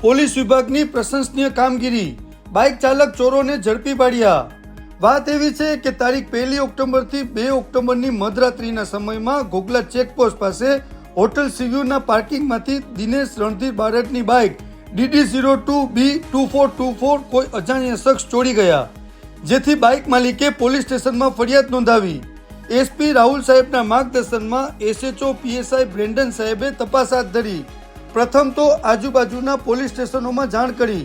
Police વિભાગની પ્રશંસનીય કામગીરી. બાઇક ચાલક ચોરોને ઝડપી પાડ્યા. વાત એવી છે કે તારીખ પહેલી ઓક્ટોબરથી બે ઓક્ટોબરની મધરાત્રિના સમયમાં ઘોઘલા ચેકપોસ્ટ પાસે હોટલ સિવ્યુના પાર્કિંગમાંથી Dinesh Randhir બારડની bike DD zero two B two four two four કોઈ અજાણ્યા શખ્સ ચોરી ગયા. જેથી બાઇક માલિકે પોલીસ સ્ટેશનમાં ફરિયાદ નોંધાવી. એસપી રાહુલ સાહેબના માર્ગદર્શનમાં એસએચઓ પીએસઆઈ બ્રેન્ડન સાહેબે તપાસ હાથ ધરી. પ્રથમ તો આજુબાજુના પોલીસ સ્ટેશનોમાં જાણ કરી.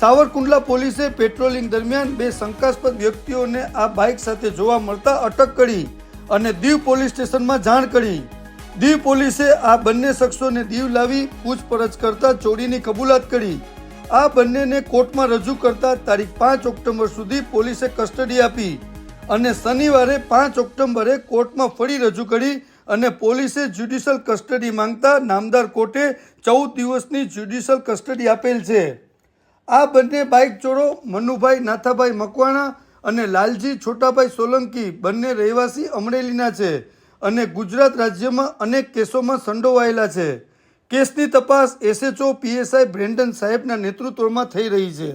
સાવરકુંડલા પોલીસે પેટ્રોલિંગ દરમિયાન બે શંકાસ્પદ વ્યક્તિઓને આ બાઇક સાથે જોવા મળતા અટક કરી અને દીવ પોલીસ સ્ટેશનમાં જાણ કરી. દીવ પોલીસે આ બંને શખ્સોને દીવ લાવી પૂછપરછ કરતા ચોરીની કબૂલાત કરી. આ બંનેને કોર્ટમાં રજૂ કરતા તારીખ પાંચ ઓક્ટોબર સુધી પોલીસે કસ્ટડી આપી અને શનિવારે પાંચ ઓક્ટોબરે કોર્ટમાં ફરી રજૂ કરી અને પોલીસે જ્યુડિશિયલ કસ્ટડી માંગતા નામદાર કોર્ટે ચૌદ દિવસની જ્યુડિશિયલ કસ્ટડી આપેલ છે. આ બંને બાઇક ચોરો મનુભાઈ નાથાભાઈ મકવાણા અને લાલજી છોટાભાઈ સોલંકી બંને રહેવાસી અમરેલીના છે અને ગુજરાત રાજ્યમાં અનેક કેસોમાં સંડોવાયેલા છે. કેસની તપાસ એસએચઓ પીએસઆઈ બ્રેન્ડન સાહેબના નેતૃત્વમાં થઈ રહી છે.